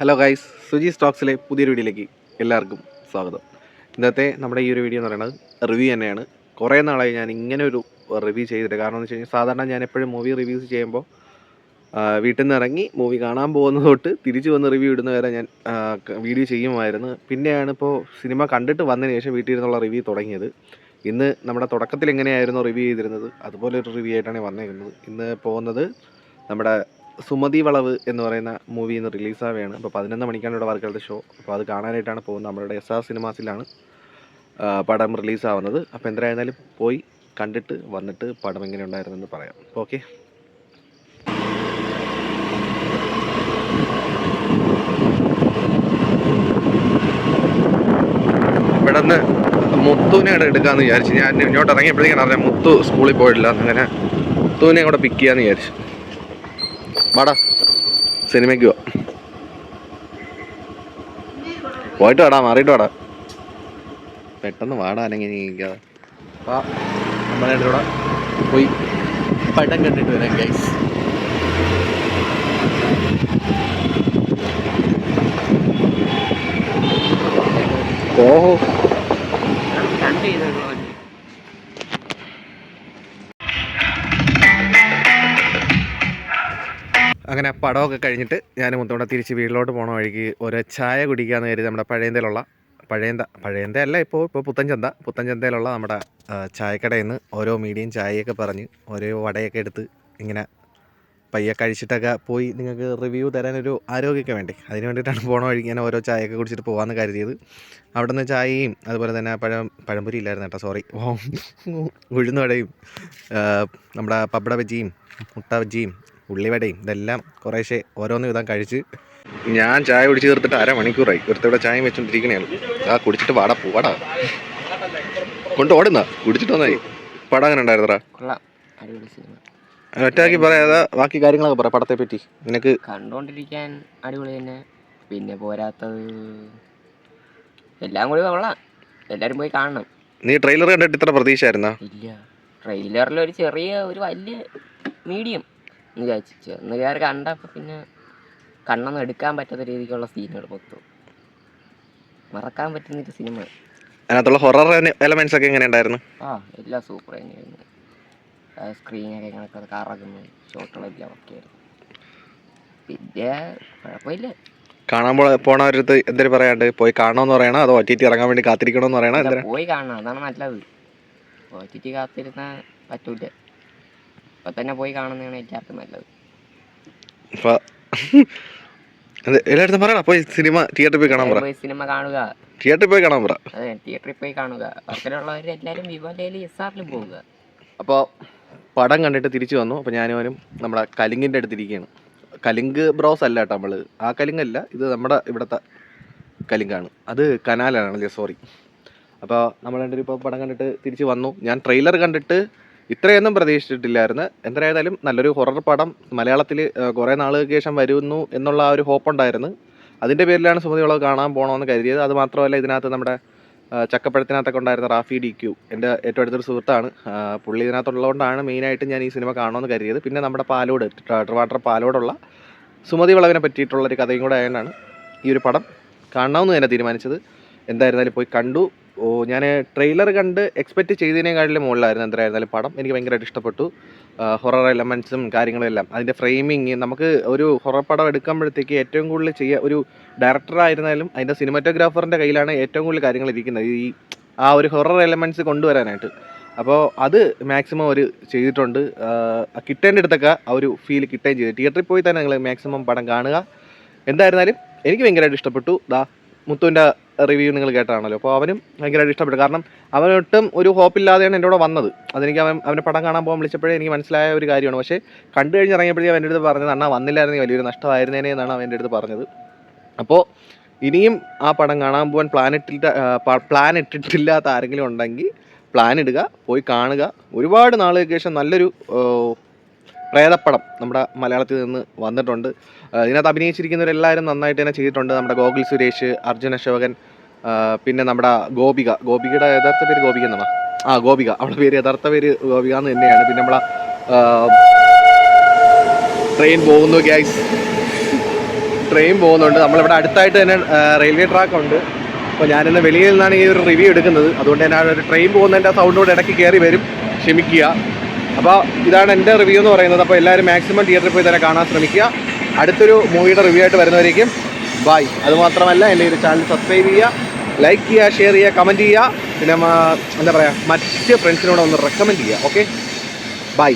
Hello guys Suji സ്റ്റോക്സിലെ പുതിയൊരു വീഡിയോയിലേക്ക് എല്ലാവർക്കും സ്വാഗതം. ഇന്നത്തെ നമ്മുടെ ഈ ഒരു വീഡിയോ എന്ന് പറയുന്നത് റിവ്യൂ തന്നെയാണ്. കുറേ നാളായി ഞാൻ ഇങ്ങനെ ഒരു റിവ്യൂ ചെയ്തിട്ട്. കാരണം എന്ന് വെച്ച് കഴിഞ്ഞാൽ സാധാരണ ഞാൻ എപ്പോഴും മൂവി റിവ്യൂസ് ചെയ്യുമ്പോൾ വീട്ടിൽ നിന്ന് ഇറങ്ങി മൂവി കാണാൻ പോകുന്നത് തൊട്ട് തിരിച്ചു വന്ന് റിവ്യൂ ഇടുന്ന വരെ ഞാൻ വീഡിയോ ചെയ്യുമായിരുന്നു. പിന്നെയാണ് ഇപ്പോൾ സിനിമ കണ്ടിട്ട് വന്നതിന് ശേഷം വീട്ടിൽ നിന്നുള്ള റിവ്യൂ തുടങ്ങിയത്. ഇന്ന് നമ്മുടെ തുടക്കത്തിൽ എങ്ങനെയായിരുന്നു റിവ്യൂ ചെയ്തിരുന്നത്? അതുപോലെ ഒരു റിവ്യൂ ആയിട്ടാണ് വന്നിരുന്നത്. ഇന്ന് പോകുന്നത് നമ്മുടെ സുമതി വളവ് എന്ന് പറയുന്ന മൂവി ഇന്ന് റിലീസാവുകയാണ് അപ്പോൾ പതിനൊന്ന് മണിക്കാണ് ഇവിടെ വർക്കുകളുടെ ഷോ അപ്പോൾ അത് കാണാനായിട്ടാണ് പോകുന്നത്. നമ്മളുടെ എസ് ആർ സിനിമാസിലാണ് പടം റിലീസാവുന്നത് അപ്പോൾ എന്തായിരുന്നാലും പോയി കണ്ടിട്ട് വന്നിട്ട് പടം എങ്ങനെ ഉണ്ടായിരുന്നെന്ന് പറയാം. ഓക്കെ ഇവിടെ നിന്ന് മുത്തുവിനെ എടുക്കാമെന്ന് വിചാരിച്ചു. ഞാൻ ഇങ്ങോട്ട് ഇറങ്ങിയപ്പോഴത്തേക്കാണ് അറിയാം മുത്തു സ്കൂളിൽ പോയിട്ടില്ല. അങ്ങനെ മുത്തുവിനെ കൂടെ പിക്ക് ചെയ്യാമെന്ന് വിചാരിച്ചു. വാടാ. സിനിമയ്ക്ക് വാ. പോയിട്ട് വാടാ മാറിയിട്ട് വാടാ. പെട്ടെന്ന് വാടാ അല്ലെങ്കിൽ വാ പോയി. പടം കണ്ടിട്ട് വരാം ഗൈസ് ഓഹോ. അങ്ങനെ പടമൊക്കെ കഴിഞ്ഞിട്ട് ഞാൻ മുത്തോടെ തിരിച്ച് വീട്ടിലോട്ട് പോണ വഴിക്ക് ഒരു ചായ കുടിക്കാന്ന് കരുതി നമ്മുടെ പഴയന്തയിലുള്ള പഴയന്ത പഴയന്ത അല്ല ഇപ്പോൾ ഇപ്പോൾ പുത്തൻചന്ത പുത്തൻചന്തയിലുള്ള നമ്മുടെ ചായക്കടയിൽ നിന്ന് ഓരോ മീഡിയം ചായയൊക്കെ പറഞ്ഞ് ഓരോ വടയൊക്കെ എടുത്ത് ഇങ്ങനെ പയ്യെ കഴിച്ചിട്ടൊക്കെ പോയി നിങ്ങൾക്ക് റിവ്യൂ തരാനൊരു ആരോഗ്യമൊക്കെ വേണ്ടേ? അതിന് വേണ്ടിയിട്ടാണ് പോണ വഴിക്ക് ഞാൻ ഓരോ ചായയൊക്കെ കുടിച്ചിട്ട് പോകാമെന്ന് കരുതിയത്. അവിടെ നിന്ന് ചായയും അതുപോലെ തന്നെ പഴം പഴംപൊരി ഇല്ലായിരുന്നു കേട്ടോ സോറി ഉഴുന്നുവടയും നമ്മുടെ പപ്പട ബജിയും മുട്ട ബജിയും ഉള്ളിവടയും ഇതെല്ലാം കുറേശ്ശെ ഓരോന്ന് വിധം കഴിച്ച് ഞാൻ ചായ കുടിച്ച് തീർത്തിട്ട് അരമണിക്കൂറായി. ഒരുത്തവിടെ ചായ വെച്ചോണ്ടിരിക്കണേ ആ കുടിച്ചിട്ട് വാടാ പോവാടാ കൊണ്ട് ഓടുന്ന. കുടിച്ചിട്ട് വന്നായി പടം അങ്ങനെ ഉണ്ടായിരുന്നടാ. കൊള്ളാം. അടിപൊളി സിനിമ. ഒറ്റയാക്കി പറയാതെ ബാക്കി കാര്യങ്ങളൊക്കെ പറ പടത്തെ പറ്റി. നിനക്ക് കണ്ടോണ്ടിരിക്കാൻ അടിപൊളി തന്നെ. പിന്നെ പോരാത്തത് എല്ലാം കൂടി കൊള്ളാം. എല്ലാരും പോയി കാണണം. നീ ട്രെയിലർ കണ്ടിട്ട് ഇത്ര പ്രതീക്ഷ ആയിരുന്നാ ഇല്ല. ട്രെയിലറിൽ ഒരു ചെറിയ ഒരു വലിയ മീഡിയം. എന്ന് വിചാരിച്ചു. ചെന്ന് കയറി കണ്ടപ്പോൾ പിന്നെ കണ്ണൊന്നും എടുക്കാൻ പറ്റാത്ത രീതിക്കുള്ള സീനുകൾ മൊത്തം. മറക്കാൻ പറ്റുന്നൊരു സിനിമ അതിനകത്തുള്ള ഹൊറർ എലമെന്റ്സ് ഒക്കെ എങ്ങനെ ഉണ്ടായിരുന്നു ആ എല്ലാം സൂപ്പർ തന്നെയായിരുന്നു. സ്ക്രീനൊക്കെ ഇങ്ങനെ കറങ്ങുന്നു. ഷോട്ടുകളെല്ലാം ഒക്കെ ആയിരുന്നു. പിന്നെ കുഴപ്പമില്ല. കാണാൻ പോണവരടുത്ത് എന്തൊരു പറയാണ്ട്? പോയി കാണണമെന്ന് പറയണോ? അതോ ഒ ടി ടി ഇറങ്ങാൻ വേണ്ടി കാത്തിരിക്കണമെന്ന് പറയണോ? പോയി കാണണം. അതാണ് നല്ലത്. ഒ ടി ടി കാത്തിരുന്ന പറ്റൂല. ഇപ്പൊ തന്നെ പോയി കാണുന്നതാണ് ഏറ്റവും നല്ലത്. എല്ലായിടത്തും പറയണ. പോയി സിനിമ തിയേറ്ററിൽ പോയി കാണാൻ പോയി സിനിമ കാണുക. തിയേറ്ററിൽ പോയി കാണാൻ പറ. അതെ തിയേറ്ററിൽ പോയി കാണുക. വർക്കലുള്ളവർ എല്ലാവരും വിവാലയിൽ എസ് പോവുക. അപ്പോൾ പടം കണ്ടിട്ട് തിരിച്ചു വന്നു. അപ്പോൾ ഞാനും നമ്മുടെ കലിങ്ങിന്റെ അടുത്തിരിക്കുകയാണ്. കലിങ്ക് ബ്രോസ് അല്ല കേട്ടോ നമ്മൾ ആ കലിങ്കല്ല ഇത് നമ്മുടെ ഇവിടുത്തെ കലിങ്കാണ്. അത് കനാലാണല്ലേ സോറി അപ്പോൾ നമ്മൾ രണ്ടുപേരും ഇപ്പോൾ പടം കണ്ടിട്ട് തിരിച്ച് വന്നു. ഞാൻ ട്രെയിലർ കണ്ടിട്ട് ഇത്രയൊന്നും പ്രതീക്ഷിച്ചിട്ടില്ലായിരുന്നു. എന്തായാലും നല്ലൊരു ഹൊറർ പടം. മലയാളത്തിൽ കുറേ നാളുകൾക്ക് ശേഷം വരുന്നു എന്നുള്ള ആ ഒരു ഹോപ്പുണ്ടായിരുന്നു അതിന്റെ പേരിലാണ് സുമതിയുള്ളത് കാണാൻ പോകണമെന്ന് കരുതിയത്. അത് മാത്രമല്ല ഇതിനകത്ത് നമ്മുടെ ചക്കപ്പഴത്തിനകത്തൊക്കെ ഉണ്ടായിരുന്ന റാഫി ഡി ക്യു എന്റെ ഏറ്റവും അടുത്തൊരു സുഹൃത്താണ്. പുള്ളി ഇതിനകത്തുള്ളതുകൊണ്ടാണ് മെയിനായിട്ട് ഞാൻ ഈ സിനിമ കാണണമെന്ന് കരുതിയത്. പിന്നെ നമ്മുടെ പാലോട് ട്രിവാട്ടർ പാലോടുള്ള സുമതി വളവിനെ പറ്റിയിട്ടുള്ളൊരു കഥയും കൂടെ ആയതുകൊണ്ടാണ് ഈ ഒരു പടം കാണണമെന്ന് തന്നെ തീരുമാനിച്ചത്. എന്തായിരുന്നാലും പോയി കണ്ടു. ഓ ഞാൻ ട്രെയിലർ കണ്ട് എക്സ്പെക്റ്റ് ചെയ്തതിനേക്കാട്ടിലും മുകളിലായിരുന്നു എന്തായിരുന്നാലും പടം. എനിക്ക് ഭയങ്കരമായിട്ട് ഇഷ്ടപ്പെട്ടു. ഹൊറർ എലമെൻസും കാര്യങ്ങളെല്ലാം അതിന്റെ ഫ്രെയിമിങ് നമുക്ക് ഒരു ഹൊറർ പടം എടുക്കുമ്പോഴത്തേക്ക് ഏറ്റവും കൂടുതൽ ചെയ്യുക ഒരു ഡയറക്ടറായിരുന്നാലും അതിന്റെ സിനിമാറ്റോഗ്രാഫറിന്റെ കയ്യിലാണ് ഏറ്റവും കൂടുതൽ കാര്യങ്ങൾ ഇരിക്കുന്നത്. ഈ ആ ഒരു ഹൊറർ എലമെന്റ്സ് കൊണ്ടുവരാനായിട്ട്. അപ്പോൾ അത് മാക്സിമം ഒരു ചെയ്തിട്ടുണ്ട്. കിട്ടേണ്ടിടത്തൊക്കെ ആ ഒരു ഫീൽ കിട്ടുകയും ചെയ്തു. തിയേറ്ററിൽ പോയി തന്നെ നിങ്ങൾ മാക്സിമം പടം കാണുക. എന്തായിരുന്നാലും എനിക്ക് ഭയങ്കരമായിട്ട് ഇഷ്ടപ്പെട്ടു. ദാ മുത്തുവിന്റെ റിവ്യൂ നിങ്ങൾ കേട്ടാണല്ലോ അപ്പോൾ അവനും ഭയങ്കരമായിട്ട് ഇഷ്ടപ്പെട്ടു. കാരണം അവനൊട്ടും ഒരു ഹോപ്പില്ലാതെയാണ് എന്റെ കൂടെ വന്നത്. അതെനിക്ക് അവൻ അവന്റെ പടം കാണാൻ പോകാൻ വിളിച്ചപ്പോഴേ എനിക്ക് മനസ്സിലായ ഒരു കാര്യമാണ്. പക്ഷേ കണ്ടു കഴിഞ്ഞ് ഇറങ്ങിയപ്പോഴേ അവന്റെ അടുത്ത് പറഞ്ഞത് അണ്ണാ വന്നില്ലായിരുന്നു വലിയൊരു നഷ്ടമായിരുന്നേനെ എന്നാണ് അവന്റെ അടുത്ത് പറഞ്ഞത്. അപ്പോൾ ഇനിയും ആ പടം കാണാൻ പോകാൻ പ്ലാൻ ഇട്ടിട്ട് പ്ലാൻ ഇട്ടിട്ടില്ലാത്ത ആരെങ്കിലും ഉണ്ടെങ്കിൽ പ്ലാൻ ഇടുക പോയി കാണുക. ഒരുപാട് നാളുകൾക്ക് ശേഷം നല്ലൊരു പ്രേതപ്പടം നമ്മുടെ മലയാളത്തിൽ നിന്ന് വന്നിട്ടുണ്ട്. ഇതിനകത്ത് അഭിനയിച്ചിരിക്കുന്നവരെല്ലാവരും നന്നായിട്ട് തന്നെ ചെയ്തിട്ടുണ്ട്. നമ്മുടെ ഗോകുൽ സുരേഷ് അർജുന അശോകൻ പിന്നെ നമ്മുടെ ഗോപിക. ഗോപികയുടെ യഥാർത്ഥ പേര് ഗോപിക എന്നാണ്? ആ ഗോപിക. അവളുടെ പേര് യഥാർത്ഥ പേര് ഗോപിക എന്ന് തന്നെയാണ്. പിന്നെ നമ്മളെ ട്രെയിൻ പോകുന്നു ഗ്യാസ് ട്രെയിൻ പോകുന്നുണ്ട്. നമ്മളിവിടെ അടുത്തായിട്ട് തന്നെ റെയിൽവേ ട്രാക്ക് ഉണ്ട്. അപ്പോൾ ഞാനിന്ന് വെളിയിൽ നിന്നാണ് ഈ ഒരു റിവ്യൂ എടുക്കുന്നത്. അതുകൊണ്ട് തന്നെ ഒരു ട്രെയിൻ പോകുന്നതിന്റെ സൗണ്ട് കൂടെ ഇടയ്ക്ക് കയറി വരും. ക്ഷമിക്കുക. അപ്പോൾ ഇതാണ് എന്റെ റിവ്യൂ എന്ന് പറയുന്നത്. അപ്പോൾ എല്ലാവരും മാക്സിമം തിയേറ്ററിൽ പോയി തന്നെ കാണാൻ ശ്രമിക്കുക. അടുത്തൊരു മൂവിയുടെ റിവ്യൂ ആയിട്ട് വരുന്നവരേക്കും ബായ് അതുമാത്രമല്ല എന്റെ ഈ ചാനൽ സബ്സ്ക്രൈബ് ചെയ്യുക ലൈക്ക് ചെയ്യുക ഷെയർ ചെയ്യുക കമന്റ് ചെയ്യുക. പിന്നെ എന്താ പറയുക മറ്റ് ഫ്രണ്ട്സിനോട് ഒന്ന് റെക്കമെൻഡ് ചെയ്യുക. Okay bye